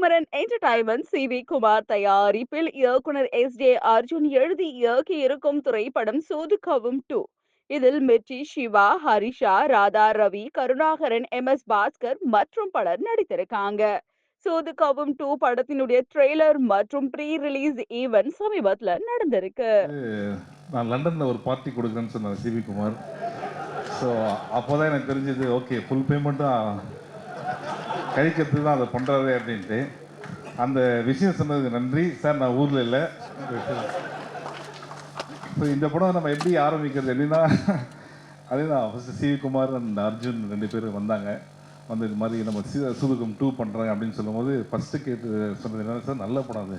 Kumaran entertainment C V Kumar தயாரிப்பில் இயக்குனர் S J Arjun எழுதி இயக்கி இருக்கும் திரைப்படம் சோதுகவும் டூ இதில் மிர்ச்சி சிவா ஹரிஷா ராதா ரவி கருணாகரன் எம் எஸ் பாஸ்கர் மற்றும் பலர் நடித்திருக்காங்க. சோதுகவும் டூ படத்தினுடைய ட்ரெய்லர் மற்றும் ப்ரீ ரிலீஸ் ஈவென்ட் சமீபத்துல நடந்திருக்கு. நான் லண்டன்ல ஒரு பார்ட்டி கொடுக்குறேன்னு சொன்னேன் சிவி குமார். ஸோ அப்போதான் எனக்கு தெரிஞ்சது ஓகே ஃபுல் பேமெண்ட்டாக கழிக்கிறது தான் அதை பண்ணுறாரு அப்படின்ட்டு அந்த விஷயம் சொன்னதுக்கு நன்றி. சார் நான் ஊரில் இல்லை. ஸோ இந்த படம் நம்ம எப்படி ஆரம்பிக்கிறது எப்படின்னா அதே தான் ஃபஸ்ட்டு சிவிகுமார் அண்ட் அர்ஜுன் ரெண்டு பேரும் வந்தாங்க. வந்து இது மாதிரி நம்ம சி சூதுகம் டூ பண்ணுறாங்க அப்படின்னு சொல்லும்போது ஃபஸ்ட்டு கேட்டு சொன்னது என்ன சார் நல்ல படம் அது.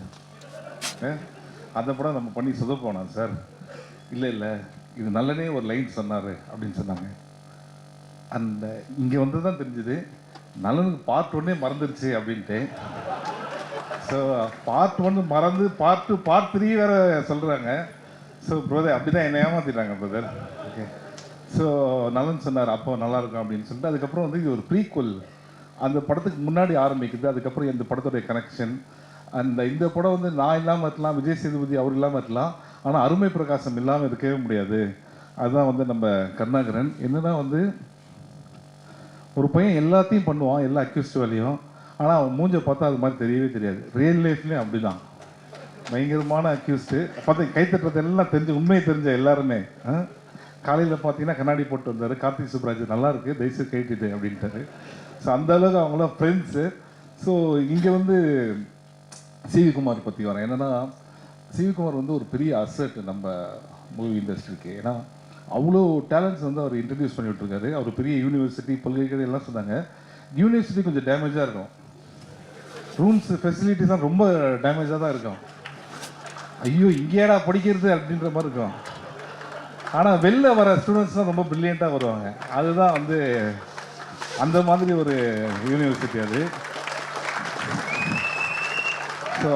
அந்த படம் நம்ம பண்ணி சொதப்போனோம் சார்? இல்லை இல்லை. இது நல்லனே ஒரு லைன் சொன்னார். அப்படின்னு சொன்னாங்க. அந்த இங்கே வந்து தான் தெரிஞ்சுது. நலனுக்கு பார்ட் ஒன்னே மறந்துருச்சு அப்படின்ட்டு. ஸோ பார்ட் ஒன்று மறந்து பார்ட் டூ பார்ட் த்ரீ வேற சொல்கிறாங்க ஸோ பிரதர் அப்படி தான் என்னை ஏமாற்றிட்டாங்க பிரதர் ஓகே ஸோ நலன் சொன்னார் அப்போ நல்லா இருக்கும் அப்படின்னு சொல்லிட்டு அதுக்கப்புறம் வந்து இது ஒரு ப்ரீக்குவல் அந்த படத்துக்கு முன்னாடி ஆரம்பிக்குது அதுக்கப்புறம் இந்த படத்துடைய கனெக்ஷன் அந்த இந்த படம் வந்து நான் இல்லாமல் இருக்கலாம் விஜய் சேதுபதி அவர் இல்லாமல் இருக்கலாம் ஆனால் அருமை பிரகாசம் இல்லாமல் இருக்கவே முடியாது. அதுதான் வந்து நம்ம கருணாகரன். என்னன்னா வந்து ஒரு பையன் எல்லாத்தையும் பண்ணுவான் எல்லா அக்யூஸ்ட் வேலையும். ஆனால் அவன் மூஞ்சை பார்த்தா அது மாதிரி தெரியவே தெரியாது. ரியல் லைஃப்லேயும் அப்படிதான். பயங்கரமான அக்யூஸ்டு பார்த்து கைத்தட்டுறது எல்லாம் தெரிஞ்சு உண்மையை தெரிஞ்ச எல்லாருமே. காலையில் பார்த்தீங்கன்னா கண்ணாடி போட்டு வந்தார். கார்த்திக் சுப்ராஜ் நல்லா இருக்குது தயவுசெய்து கைட்டிட்டு அப்படின்ட்டாரு. ஸோ அந்த அளவுக்கு அவங்களாம் ஃப்ரெண்ட்ஸு ஸோ இங்கே வந்து சிவி குமார் பற்றி வரேன். என்னன்னா சிவி குமார் வந்து ஒரு பெரிய அசட் நம்ம மூவி இண்டஸ்ட்ரிக்கு ஏன்னா அவ்வளோ டேலண்ட்ஸ் வந்து அவர் இன்ட்ரடியூஸ் பண்ணிவிட்ருக்காரு அவர் பெரிய யூனிவர்சிட்டி பல்கலைக்கழகம் எல்லாம் சொன்னாங்க. யூனிவர்சிட்டி கொஞ்சம் டேமேஜாக இருக்கும். ரூம்ஸ் ஃபெசிலிட்டிஸ்லாம் ரொம்ப டேமேஜாக தான் இருக்கும். ஐயோ இங்கேடா படிக்கிறது அப்படின்ற மாதிரி இருக்கும். ஆனால் வெளில வர ஸ்டூடெண்ட்ஸ் தான் ரொம்ப ப்ரில்லியண்ட்டாக வருவாங்க. அதுதான் வந்து அந்த மாதிரி ஒரு யூனிவர்சிட்டி அது. ஸோ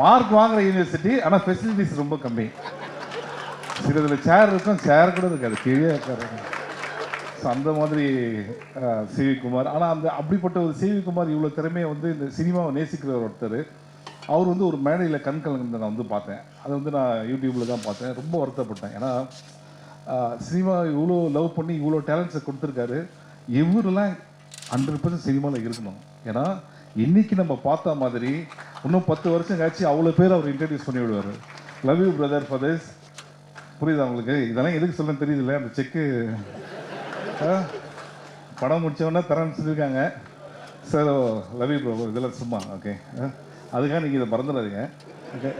மார்க் வாங்குற யூனிவர்சிட்டி ஆனால் ஃபெசிலிட்டிஸ் ரொம்ப கம்மி. சிலதில் சேர் இருக்கும் சேர் கூட இருக்காது. கீழே இருக்காரு ஸோ அந்த மாதிரி சிவி குமார் ஆனால் அந்த அப்படிப்பட்ட ஒரு சிவி குமார் இவ்வளோ திறமையை வந்து இந்த சினிமாவை நேசிக்கிற ஒருத்தர். அவர் வந்து ஒரு மேடையில் கண் கலந்து நான் வந்து பார்த்தேன். அதை வந்து நான் யூடியூப்பில் தான் பார்த்தேன். ரொம்ப வருத்தப்பட்டேன். ஏன்னா சினிமா இவ்வளோ லவ் பண்ணி இவ்வளோ டேலண்ட்ஸை கொடுத்துருக்காரு. இவரெல்லாம் ஹண்ட்ரட் பர்சன்ட் சினிமாவில் இருக்கணும். ஏன்னா இன்னைக்கு நம்ம பார்த்த மாதிரி இன்னும் பத்து வருஷம் கழிச்சு அவ்வளோ பேர் அவர் இன்ட்ரடியூஸ் பண்ணி விடுவார் லவ் யூ பிரதர் ஃபாதர்ஸ் புரியுதா உங்களுக்கு? இதெல்லாம் எதுக்கு சொல்ல தெரியுதுல்ல அந்த செக்கு. படம் முடிச்சவொடனே தரேன்னு சொல்லியிருக்காங்க. சார் லவ் யூ ப்ரோ இதெல்லாம் சும்மா ஓகே அதுக்காக நீங்கள் இதை மறந்துடாதீங்க. ஓகே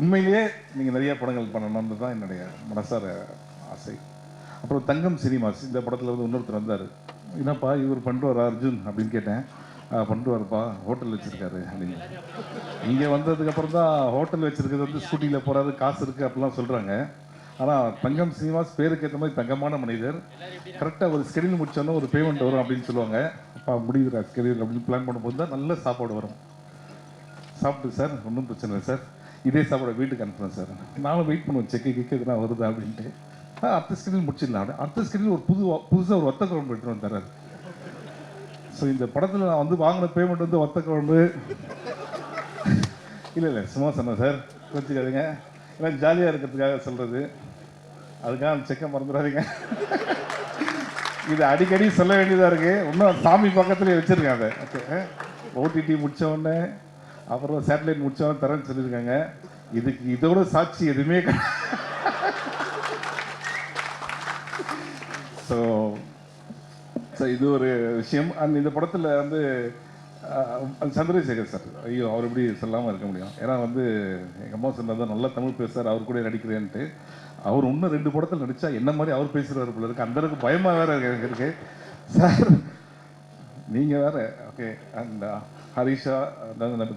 உண்மையிலேயே நீங்கள் நிறைய படங்கள் பண்ணணும்னு தான் என்னுடைய மனசார ஆசை. அப்புறம் தங்கம் சினிமாஸ் இந்த படத்தில் வந்து இன்னொருத்தர் வந்தார். என்னப்பா இவர் பண்ணுவாரா அர்ஜுன் அப்படின்னு கேட்டேன். "ஆ, பண்ணுவாருப்பா ஹோட்டல் வச்சுருக்காரு அப்படின்னு இங்கே வந்ததுக்கப்புறம் தான் ஹோட்டல் வச்சுருக்கிறது வந்து ஸ்கூட்டியில் போகிறாரு காசு இருக்குது அப்படிலாம் சொல்கிறாங்க ஆனால் தங்கம் சினிமாஸ் பேருக்கு ஏற்ற மாதிரி தங்கமான மனிதர். கரெக்டாக ஒரு ஸ்கெடியூல் முடிச்சோன்னா ஒரு பேமெண்ட் வரும் அப்படின்னு சொல்லுவாங்க. அப்பா முடியுதுடா ஸ்கெடியூல் அப்படின்னு பிளான் பண்ணும்போது தான் நல்ல சாப்பாடு வரும். சாப்பிட்டு சார் ஒன்றும் பிரச்சனை இல்லை சார். இதே சாப்பாடு வீட்டுக்கு அனுப்புகிறேன் சார். நானும் வெயிட் பண்ணுவேன் செக்கு கிக்கு எதுனா வருதா அப்படின்ட்டு. அடுத்த ஸ்கெடியூல் முடிச்சிடலாம். அப்படி அடுத்த ஸ்கெடியூல் ஒரு புது புதுசாக ஒரு ஒத்த குழம்பு எடுத்துகிட்டு வந்து தராரு ஸோ இந்த படத்தில் நான் வந்து வாங்கின பேமெண்ட் வந்து ஒத்த குழம்பு இல்லை இல்லை சும்மா சொன்னேன் சார் வச்சுக்காதீங்க ஏன்னா ஜாலியாக இருக்கிறதுக்காக சொல்கிறது அதுக்காக அந்த செக்கை மறந்துடாதீங்க. இது அடிக்கடி சொல்ல வேண்டியதாக இருக்குது இன்னும் சாமி பக்கத்துலேயே வச்சுருக்கேன் அதை. ஓகே ஓடிடி முடித்தவொடனே அப்புறம் சேட்டலைட் முடித்தவொடனே தரேன்னு சொல்லியிருக்காங்க. இதுக்கு இதோட சாட்சி எதுவுமே ஸோ ஸோ இது ஒரு விஷயம். அண்ட் இந்த படத்தில் வந்து சந்திரசேகர் சார். ஐயோ அவர் எப்படி சொல்லாமல் இருக்க முடியும்? ஏன்னா வந்து எங்கள் அம்மா சொன்னது நல்லா தமிழ் பேசுகிறார் அவர் கூட நடிக்கிறேன்ட்டு. அவர் இன்னும் ரெண்டு படத்தில் நடித்தா என்ன மாதிரி அவர் பேசுகிறார் போல இருக்கு. அந்த அளவுக்கு பயமாக வேற எனக்கு இருக்கு. சார் நீங்கள் வேற okay and Harisha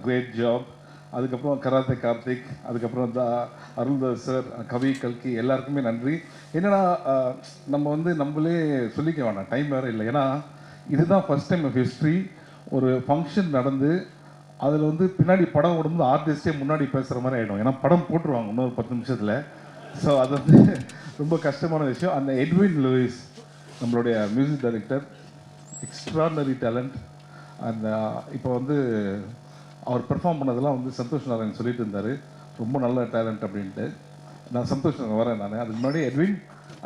great job அதுக்கப்புறம் கராத்தே கார்த்திக் அதுக்கப்புறம் த அருள்தாஸ் சார் கவி கல்கி எல்லாருக்குமே நன்றி. என்னென்னா நம்ம வந்து நம்மளே சொல்லிக்க வேணாம். டைம் வேறு இல்லை. ஏன்னா இதுதான் ஃபர்ஸ்ட் டைம் ஆஃப் ஹிஸ்ட்ரி ஒரு ஃபங்க்ஷன் நடந்து அதில் வந்து பின்னாடி படம் ஓடும்போது ஆர்டிஸ்டே முன்னாடி பேசுகிற மாதிரி ஆகிடும் ஏன்னா படம் போட்டுருவாங்க இன்னொரு பத்து நிமிஷத்தில். ஸோ அது வந்து ரொம்ப கஷ்டமான விஷயம். அந்த எட்வின் லூயிஸ் நம்மளுடைய மியூசிக் டைரக்டர் எக்ஸ்ட்ரானரி டேலண்ட் அந்த இப்போ வந்து அவர் பெர்ஃபார்ம் பண்ணதெல்லாம் வந்து சந்தோஷ் நாராயண் சொல்லிட்டு இருந்தார். ரொம்ப நல்ல டேலண்ட் அப்படின்ட்டு. நான் சந்தோஷ் நாராயண் வரேன் நான். அதுக்கு முன்னாடி Edwin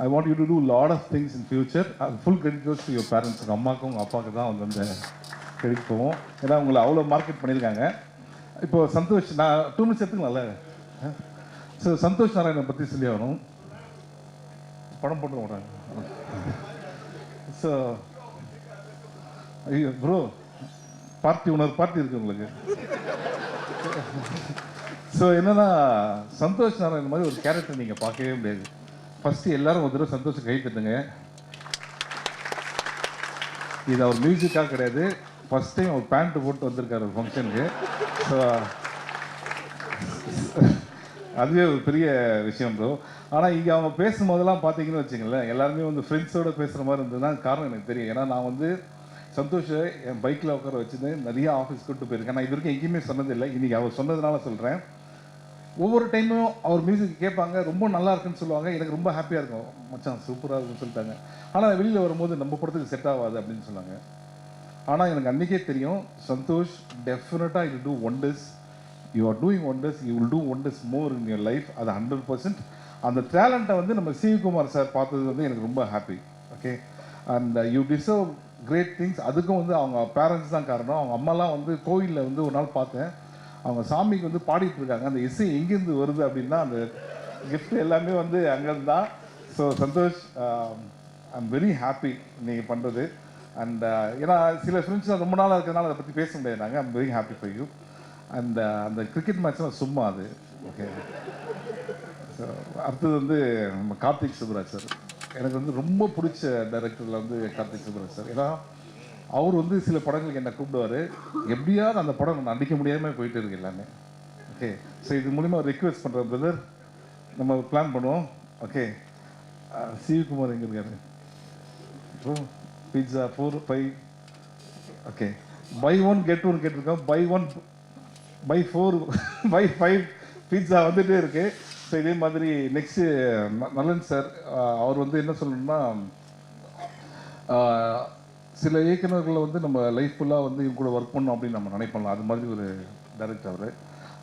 I want you to do lot of things in future அது full credit goes your parents உங்கள் அம்மாவுக்கும் உங்கள் அப்பாவுக்கு தான் வந்து அந்த கிரெடிட் போவோம் ஏன்னா உங்களை அவ்வளோ மார்க்கெட் பண்ணியிருக்காங்க. இப்போ சந்தோஷ் நான் டூ மினிட்ஸ் எடுத்துக்கலாம்ல? ஸோ சந்தோஷ் நாராயணனை பற்றி சொல்லி ஆகணும். படம் போட்டு விட்றாங்க ஸோ ஐயோ ப்ரோ பார்ட்டி உணர் பார்ட்டி இருக்கு உங்களுக்கு. ஸோ என்னன்னா சந்தோஷ் நாராயண் மாதிரி ஒரு கேரக்டர் நீங்கள் பார்க்கவே முடியாது. ஃபஸ்ட்டு எல்லாரும் ஒரு தடவை சந்தோஷம் கை தட்டுங்க. இது அவர் மியூசிக்காக கிடையாது. ஃபர்ஸ்ட் டைம் அவர் பேண்ட் போட்டு வந்திருக்காரு ஃபங்க்ஷனுக்கு ஸோ அதுவே ஒரு பெரிய விஷயம் ப்ரோ ஆனால் இங்கே அவங்க பேசும்போதெல்லாம் பார்த்தீங்கன்னு வச்சுங்களேன் எல்லாருமே வந்து ஃப்ரெண்ட்ஸோட பேசுகிற மாதிரி இருந்ததுதான் காரணம் எனக்கு தெரியும். ஏன்னா நான் வந்து சந்தோஷை என் பைக்கில் உட்கார வச்சுருந்து நிறைய ஆஃபீஸ் கூட்டு போயிருக்கேன். நான் இது வரைக்கும் எங்கேயுமே சொன்னதில்லை இன்றைக்கி அவர் சொன்னதுனால சொல்கிறேன் ஒவ்வொரு டைமும் அவர் மியூசிக் கேட்பாங்க. ரொம்ப நல்லா இருக்குன்னு சொல்லுவாங்க. எனக்கு ரொம்ப ஹாப்பியாக இருக்கும். மச்சான் சூப்பராக இருக்குன்னு சொல்லிட்டாங்க. ஆனால் வெளியில் வரும்போது நம்ம படத்துக்கு செட் ஆகாது அப்படின்னு சொன்னாங்க. ஆனால் எனக்கு அன்றைக்கே தெரியும் சந்தோஷ் டெஃபினட்டாக you do wonders you are doing wonders you will do wonders more in your life அது ஹண்ட்ரட் பர்சன்ட் அந்த டேலண்ட்டை வந்து நம்ம சிவகுமார் சார் பார்த்தது வந்து எனக்கு ரொம்ப happy okay and you deserve great things அதுக்கும் வந்து அவங்க பேரண்ட்ஸ் தான் காரணம். அவங்க அம்மாலாம் வந்து கோயிலில் வந்து ஒரு நாள் பார்த்தேன். அவங்க சாமிக்கு வந்து பாடிட்டு இருக்காங்க. அந்த இசை எங்கேருந்து வருது அப்படின்னா அந்த கிஃப்ட் எல்லாமே வந்து அங்கேருந்து. தான் so Santhosh I'm very happy நீங்கள் பண்ணுறது அண்ட் ஏன்னா சில ஃப்ரெண்ட்ஸ் ரொம்ப நாளாக இருக்கிறதுனால அதை பற்றி பேச முடியாது நாங்கள் I'm very happy for you and அந்த கிரிக்கெட் மேட்ச்லாம் சும்மா அது. ஓகே ஸோ அடுத்தது வந்து நம்ம கார்த்திக் சுப்ராஜ் சார். எனக்கு வந்து ரொம்ப பிடிச்ச டைரக்டரில் வந்து கார்த்திக் சுப்ராஜ் சார். ஏன்னா அவர் வந்து சில படங்களுக்கு என்ன கூப்பிடுவார். எப்படியாவது அந்த படம் நான் நடிக்க முடியாமல் போயிட்டு இருக்கு எல்லாமே. ஓகே ஸோ இது மூலிமா ரிக்வெஸ்ட் பண்ணுறேன் பிரதர் நம்ம பிளான் பண்ணுவோம். ஓகே சிவகுமார் எங்கே இருக்காரு? Bro pizza four five okay buy one get one கேட்டிருக்கோம். Buy one buy four buy five pizza வந்துகிட்டே இருக்குது ஸோ இதே மாதிரி நெக்ஸ்ட்டு நலன் சார் அவர் வந்து என்ன சொல்லணும்னா சில இயக்குநர்களை வந்து நம்ம லைஃப் ஃபுல்லாக வந்து இவங்க கூட ஒர்க் பண்ணோம் அப்படின்னு நம்ம நினைப்போம்ல. அது மாதிரி ஒரு டைரக்டர் அவர்.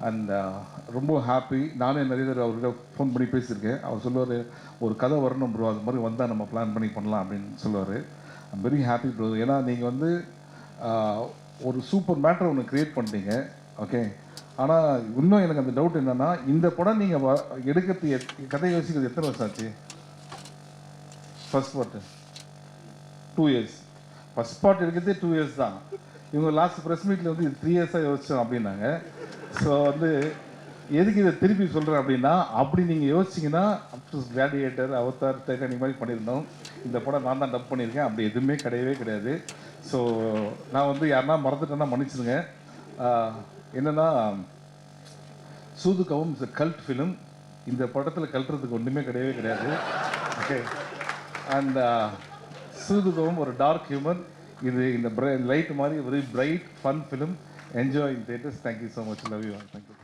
அண்ட் ரொம்ப ஹாப்பி நானே நிறைய தடவை அவர்கிட்ட ஃபோன் பண்ணி பேசியிருக்கேன். அவர் சொல்லுவார் ஒரு கதை வரணும் ப்ரோ அது மாதிரி வந்தால் நம்ம பிளான் பண்ணி பண்ணலாம் அப்படின்னு சொல்லுவார். ஐம் வெரி ஹாப்பி ப்ரோ ஏன்னா நீங்கள் வந்து ஒரு சூப்பர் மேட்டர் ஒன்று க்ரியேட் பண்ணிட்டீங்க. ஓகே ஆனால் இன்னும் எனக்கு அந்த டவுட் என்னன்னா இந்த படம் நீங்கள் எடுக்கிறது கதை யோசிக்கிறது எத்தனை வருஷம் ஆச்சு? First part two years first part எடுக்கிறதே டூ இயர்ஸ் தான். இவங்க லாஸ்ட் ப்ரெஸ் மீட்டில் வந்து இது த்ரீ இயர்ஸாக யோசிச்சோம் அப்படின்னாங்க. ஸோ வந்து எதுக்கு இதை திருப்பி சொல்கிறேன் அப்படின்னா அப்படி நீங்கள் யோசிச்சிங்கன்னா அப்டூஸ் கிளாடியேட்டர் அவதார் டைட்டானிக் மாதிரி பண்ணியிருந்தோம். இந்த படம் நான் தான் டப் பண்ணியிருக்கேன். அப்படி எதுவுமே கிடையவே கிடையாது. ஸோ நான் வந்து யாருன்னா மறந்துட்டேன்னா மன்னிச்சிடுங்க. என்னன்னா சூதுகவும் இஸ் கல்ட் ஃபிலிம் இந்த படத்தில் கல்ட்டுறதுக்கு ஒன்றுமே கிடையவே கிடையாது. ஓகே அண்ட் uh, சூதுகவும் ஒரு டார்க் ஹியூமன் இது இந்த லைட் மாதிரி very bright fun film enjoy in theatres thank you so much love you thank you